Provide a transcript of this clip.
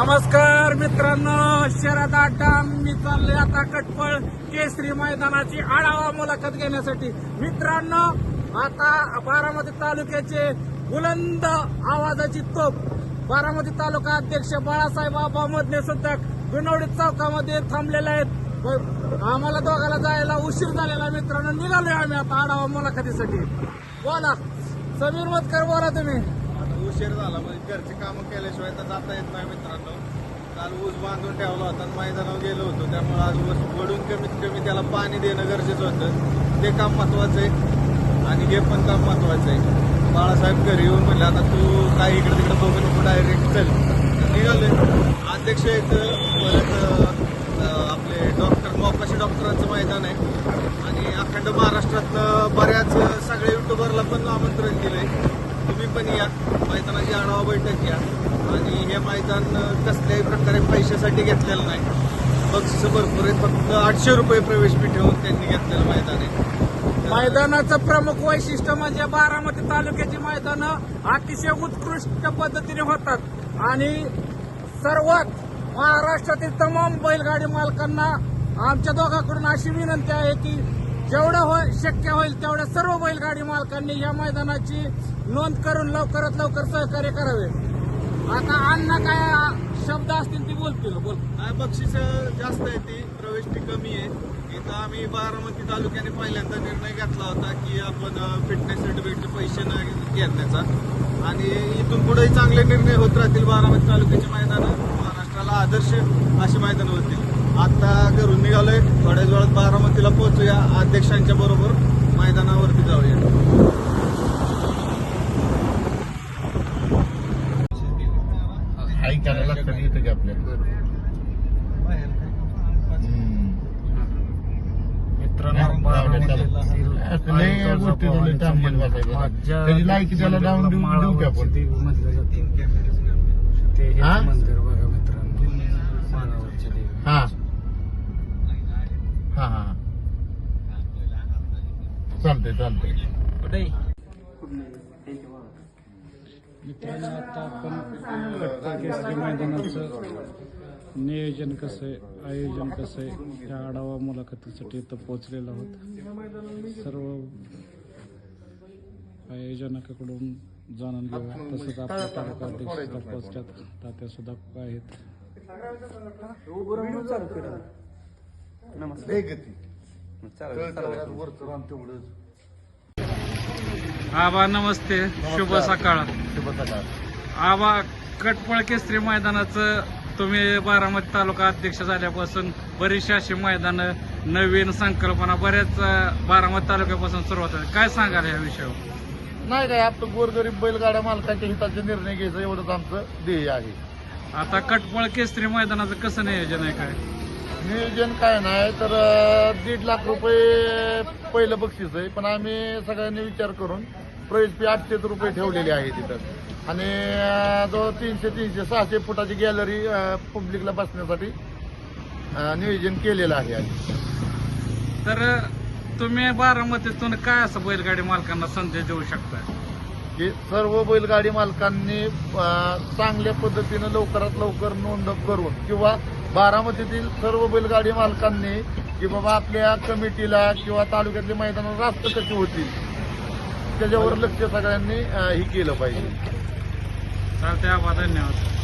नमस्कार मित्रांनो शरद अड्डा मी चाललोय आता कटपळ केसरी मैदानाची आढावा मुलाखत घेण्यासाठी. मित्रांनो आता बारामती तालुक्याचे बुलंद आवाजाची तोप बारामती तालुका अध्यक्ष बाळासाहेब आबा मधने सुद्धा गुणवडी चौकामध्ये थांबलेले आहेत. आम्हाला दोघाला जायला उशीर झालेला मित्रांनो निघालोय आम्ही आता आढावा मुलाखतीसाठी. बोला समीर मतकर बोला तुम्ही. उशीर झाला म्हणजे घरचे कामं केल्याशिवाय तर जाता येत नाही मित्रांनो. काल ऊस बांधून ठेवला होता आणि मैदानावर गेलो होतो. त्यामुळे आज ऊस वडून कमीत कमी त्याला पाणी देणं गरजेचं होतं. ते काम महत्वाचं आहे आणि हे पण काम महत्वाचं आहे. बाळासाहेब घरी येऊन म्हणले आता तू काय इकडे तिकडे बघून नको डायरेक्ट चल. निघाले अध्यक्ष आहेत परत आपले डॉक्टर मोकाशी डॉक्टरांचं मैदान आहे. आणि अखंड महाराष्ट्रातलं बऱ्याच सगळ्या युट्यूबरला पण आमंत्रण दिलंय. तुम्ही पण या. मैदानाची आढावा बैठक घ्या. आणि हे मैदान कसल्याही प्रकारे पैशासाठी घेतलेलं नाही. बक्षिस भरपूर आहे फक्त आठशे रुपये प्रवेश फी ठेवून त्यांनी घेतलेलं मैदान आहे. मैदानाचं प्रमुख वैशिष्ट्य म्हणजे बारामती तालुक्याची मैदानं अतिशय उत्कृष्ट पद्धतीने होतात. आणि सर्वात महाराष्ट्रातील तमाम बैलगाडी मालकांना आमच्या दोघांकडून अशी विनंती आहे की जेवढं हो शक्य होईल तेवढ्या सर्व बैलगाडी मालकांनी या मैदानाची नोंद करून लवकरात लवकर सहकार्य करावे. आता अण्णा काय शब्द असतील ती बोलतील. बोल. काय बक्षीस जास्त आहे ती. प्रवेश कमी आहे. इथं आम्ही बारामती तालुक्याने पहिल्यांदा निर्णय घेतला होता की आपण फिटनेस सर्टिफिकेटचे पैसे न घेण्याचा आणि इथून पुढेही चांगले निर्णय होत राहतील बारामती तालुक्याची मैदानं महाराष्ट्राला आदर्श अशी मैदानं होतील. आता घरून निघालोय. थोड्याच वेळात बारामतीला पोहोचूया. अध्यक्षांच्या बरोबर मैदानावरती जाऊया. करायला लागतं की त्याला. डाऊन देऊ की आपण ते? मंदिर बघा मित्रांनो. मानावरच्या देवी. हा हा हा चालतंय चालतंय. मित्रांनो आता आपण केसरी मैदानाचं नियोजन कसं आहे आयोजन कसं आहे या आढावा मुलाखतीसाठी इथं पोहोचलेलो आहोत. सर्व आयोजकाकडून जाणून घेऊया. तसंच आपल्या तालुका अध्यक्ष सुद्धा पोहोचतात तात्या सुद्धा आहेत. लय आबा नमस्ते. शुभ सकाळ. शुभ सकाळ. आबा कटपळ केसरी मैदानाचं तुम्ही बारामती तालुका अध्यक्ष झाल्यापासून बरीचशी अशी मैदानं नवीन संकल्पना बऱ्याच बारामती तालुक्यापासून सुरुवात आहे काय सांगाल या विषयावर? नाही काय आपलं गोरगरीब बैलगाड्या मालकांच्या हिताचे निर्णय घ्यायचं एवढंच आमचं ध्येय आहे. आता कटपळ केसरी मैदानाचं कसं नियोजन आहे काय? नियोजन काय नाही तर दीड लाख रुपये पहिलं बक्षीस आहे पण आम्ही सगळ्यांनी विचार करून प्रवेश फी आठशे रुपये ठेवलेली आहे तिथं आणि अं, जो तीनशे तीनशे सहाशे फुटाची गॅलरी पब्लिकला बसण्यासाठी नियोजन केलेलं आहे आम्ही. तर तुम्ही बारामतीतून काय असं बैलगाडी मालकांना संदेश देऊ शकता की सर्व बैलगाडी मालकांनी अं, चांगल्या पद्धतीनं लवकरात लवकर नोंद करून किंवा बारामतीतील सर्व बैलगाडी मालकांनी की बाबा आपल्या कमिटीला किंवा तालुक्यातली मैदानात रास्त कशी होतील त्याच्यावर लक्ष सगळ्यांनी हे केलं पाहिजे. चालते आबा धन्यवाद.